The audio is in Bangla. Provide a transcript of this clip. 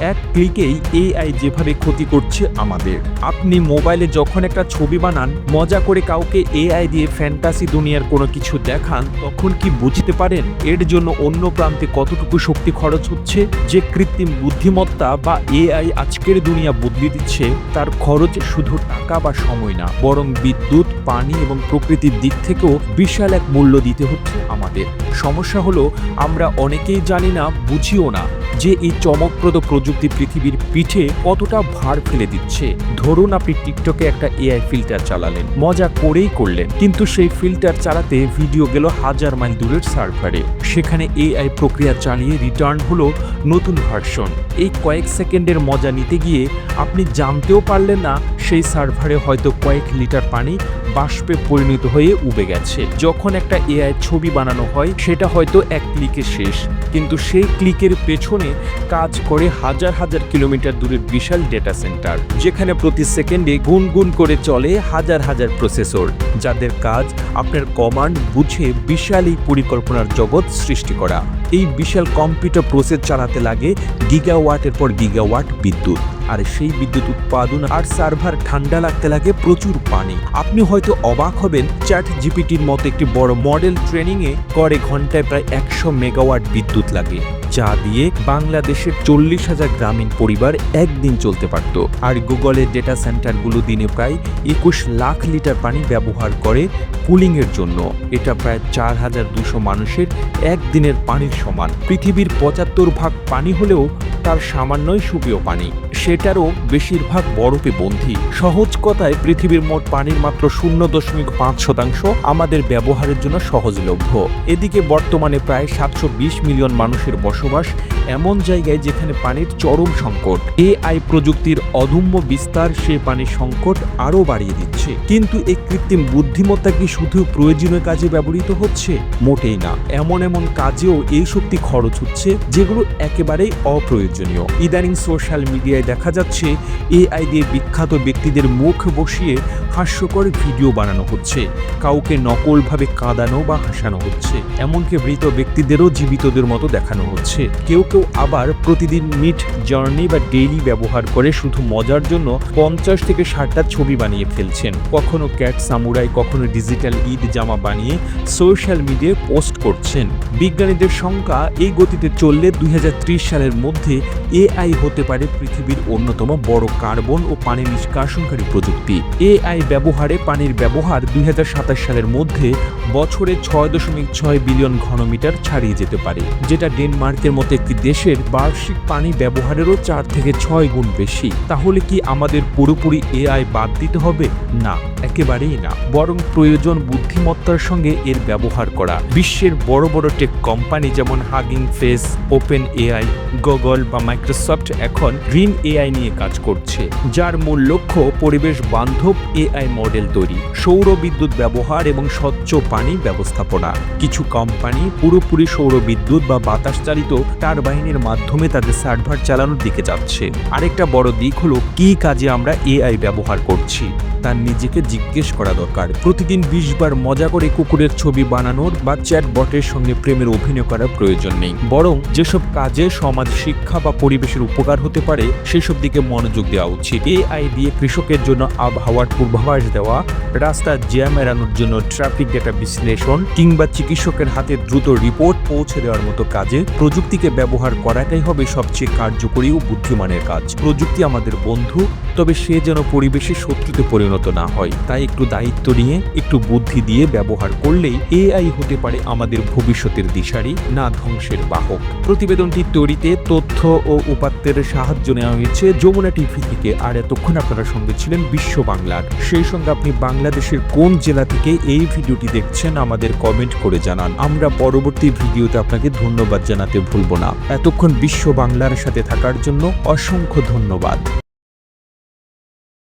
এক ক্লিকেই এআই যেভাবে ক্ষতি করছে আমাদের। আপনি মোবাইলে যখন একটা ছবি বানান, মজা করে কাউকে এআই দিয়ে ফ্যান্টাসি দুনিয়ার কোনো কিছু দেখান, তখন কি বুঝতে পারেন এর জন্য অন্য প্রান্তে কতটুকু শক্তি খরচ হচ্ছে? যে কৃত্রিম বুদ্ধিমত্তা বা এআই আজকের দুনিয়া বদলে দিচ্ছে, তার খরচ শুধু টাকা বা সময় না, বরং বিদ্যুৎ, পানি এবং প্রকৃতির দিক থেকেও বিশাল এক মূল্য দিতে হচ্ছে আমাদের। সমস্যা হলো, আমরা অনেকেই জানি না, বুঝিও না। যে এই চমকপ্রদ প্রযুক্তি পৃথিবীর পিঠে কতটা ভার ফেলে দিচ্ছে। ধরুন আপনি টিকটকে একটা এআই ফিল্টার চালালেন, মজা করেই করলেন, কিন্তু সেই ফিল্টার চালাতে ভিডিও গেল হাজার মাইল দূরের সার্ভারে সেখানে এআই প্রক্রিয়া চালিয়ে রিটার্ন হলো নতুন ভার্সন এই কয়েক সেকেন্ডের মজা নিতে গিয়ে আপনি জানতেও পারলেন না, সেই সার্ভারে হয়তো কয়েক লিটার পানি বাষ্পে পরিণত হয়ে উবে গেছে। যখন একটা এআই ছবি বানানো হয়, সেটা হয়তো এক ক্লিকে শেষ। কিন্তু সেই ক্লিকের পেছনে কাজ করে হাজার হাজার কিলোমিটার দূরের বিশাল ডেটা সেন্টার, যেখানে প্রতি সেকেন্ডে গুনগুন করে চলে হাজার হাজার প্রসেসর, যাদের কাজ আপনার কমান্ড বুঝে বিশাল এই পরিকল্পনার জগৎ সৃষ্টি করা। এই বিশাল কম্পিউটার প্রসেস চালাতে লাগে গিগাওয়াটের পর গিগাওয়াট বিদ্যুৎ। আর সেই বিদ্যুৎ উৎপাদন আর সার্ভার ঠান্ডা লাগতে লাগে প্রচুর পানি। আপনি হয়তো অবাক হবেন চ্যাট জিপিটির মতো একটি বড় মডেল ট্রেনিংয়ে করে ঘন্টায় প্রায় একশো মেগাওয়াট বিদ্যুৎ লাগে, যা দিয়ে বাংলাদেশের চল্লিশ হাজার গ্রামীণ পরিবার একদিন চলতে পারত। আর গুগলের ডেটা সেন্টারগুলো দিনে প্রায় একুশ লাখ লিটার পানি ব্যবহার করে কুলিংয়ের জন্য। এটা প্রায় চার হাজার দুশো মানুষের একদিনের পানির সমান। পৃথিবীর পঁচাত্তর ভাগ পানি হলেও তার সামান্যই সুপেয় পানি। সেটারও বেশিরভাগ বরফে বন্ধি সহজ কথায় পৃথিবীর মোট পানির মাত্র শূন্য দশমিক পাঁচ শতাংশ আমাদের ব্যবহারের জন্য সহজলভ্য। এদিকে বর্তমানে প্রায় সাতশো বিশ মিলিয়ন মানুষের বসবাস এমন জায়গায় যেখানে পানির চরম সংকট। এআই প্রযুক্তির অদম্য বিস্তার সে পানির সংকট আরও বাড়িয়ে দিচ্ছে। কিন্তু এই কৃত্রিম বুদ্ধিমত্তা কি শুধু প্রয়োজনীয় কাজে ব্যবহৃত হচ্ছে? মোটেই না। এমন এমন কাজেও এই শক্তি খরচ হচ্ছে যেগুলো একেবারেই অপ্রয়োজনীয়। ইদানিং সোশ্যাল মিডিয়ায় যাচ্ছে এআই দিয়ে বিখ্যাত ব্যক্তিদের মুখ বসিয়ে হাস্যকর ভিডিও বানানো হচ্ছে। কাউকে নকলভাবে কাঁদানো বা হাসানো হচ্ছে। এমনকি মৃত ব্যক্তিদেরও জীবিতদের মতো দেখানো হচ্ছে। কেউ কেউ আবার প্রতিদিন মিট জার্নি বা ডেইলি ব্যবহার করে শুধু মজার জন্য পঞ্চাশ থেকে ষাটটা ছবি বানিয়ে ফেলছেন। কখনো ক্যাট সামুরাই, কখনো ডিজিটাল ঈদ জামা বানিয়ে সোশ্যাল মিডিয়ায় পোস্ট করছেন। বিজ্ঞানীদের সংখ্যা এই গতিতে চললে দুই হাজার ত্রিশ সালের মধ্যে এআই হতে পারে পৃথিবীর অন্যতম বড় কার্বন ও পানি নিষ্কাশনকারী প্রযুক্তি। এআই ব্যবহারে পানির ব্যবহার দুই হাজার সাতাশ সালের মধ্যে বছরে ছয় দশমিক ছয় বিলিয়ন ঘনমিটার ছাড়িয়ে যেতে পারে, যেটা ডেনমার্কের মতো একটি দেশের বার্ষিক পানি ব্যবহারেরও চার থেকে ছয় গুণ বেশি। তাহলে কি আমাদের পুরোপুরি এআই বাদ দিতে হবে? না। একেবারেই না, বরং প্রয়োজন বুদ্ধিমত্তার সঙ্গে এর ব্যবহার করা। বিশ্বের বড় বড় টেক কোম্পানি যেমন Hugging Face Open AI Google বা মাইক্রোসফট এখন গ্রিন এআই নিয়ে কাজ করছে, যার মূল লক্ষ্য পরিবেশ বান্ধব এআই মডেল তৈরি, সৌর বিদ্যুৎ ব্যবহার এবং স্বচ্ছ পানি ব্যবস্থাপনা। কিছু কোম্পানি পুরোপুরি সৌর বিদ্যুৎ বা বাতাস চালিত টারবাইনের মাধ্যমে তাদের সার্ভার চালানোর দিকে যাচ্ছে। আরেকটা বড় দিক হলো, কি কাজে আমরা এআই ব্যবহার করছি? তার নিজেকে জিজ্ঞেস করা দরকার। প্রতিদিন বিশ বার মজা করে কুকুরের ছবি বানানোর বা চ্যাট বটের সঙ্গে প্রেমের অভিনয় করার প্রয়োজন নেই। বরং যেসব কাজে সমাজ, শিক্ষা বা পরিবেশের উপকার হতে পারে, সেসব দিকে মনোযোগ দেওয়া উচিত। এআই দিয়ে কৃষকের জন্য আবহাওয়ার পূর্বাভাস দেওয়া রাস্তার জ্যাম এড়ানোর জন্য ট্রাফিক ডেটা বিশ্লেষণ, কিংবা চিকিৎসকের হাতে দ্রুত রিপোর্ট পৌঁছে দেওয়ার মতো কাজে প্রযুক্তিকে ব্যবহার করাটাই হবে সবচেয়ে কার্যকরী ও বুদ্ধিমানের কাজ। প্রযুক্তি আমাদের বন্ধু তবে সে যেন পরিবেশের শত্রুতে পরিণত না হয়। তাই একটু দায়িত্ব নিয়ে, একটু বুদ্ধি দিয়ে ব্যবহার করলেই এআই হতে পারে আমাদের ভবিষ্যতের দিশারি, না ধ্বংসের বাহক। প্রতিবেদনটি তৈরিতে তথ্য ও উপাত্তের সাহায্য নেওয়া হয়েছে। যমুনা টিভি থেকে আর এতক্ষণ আপনারা সঙ্গে ছিলেন বিশ্ব বাংলার। সেই সঙ্গে আপনি বাংলাদেশের কোন জেলা থেকে এই ভিডিওটি দেখছেন আমাদের কমেন্ট করে জানান। আমরা পরবর্তী ভিডিওতে আপনাকে ধন্যবাদ জানাতে ভুলব না। এতক্ষণ বিশ্ব বাংলার সাথে থাকার জন্য অসংখ্য ধন্যবাদ।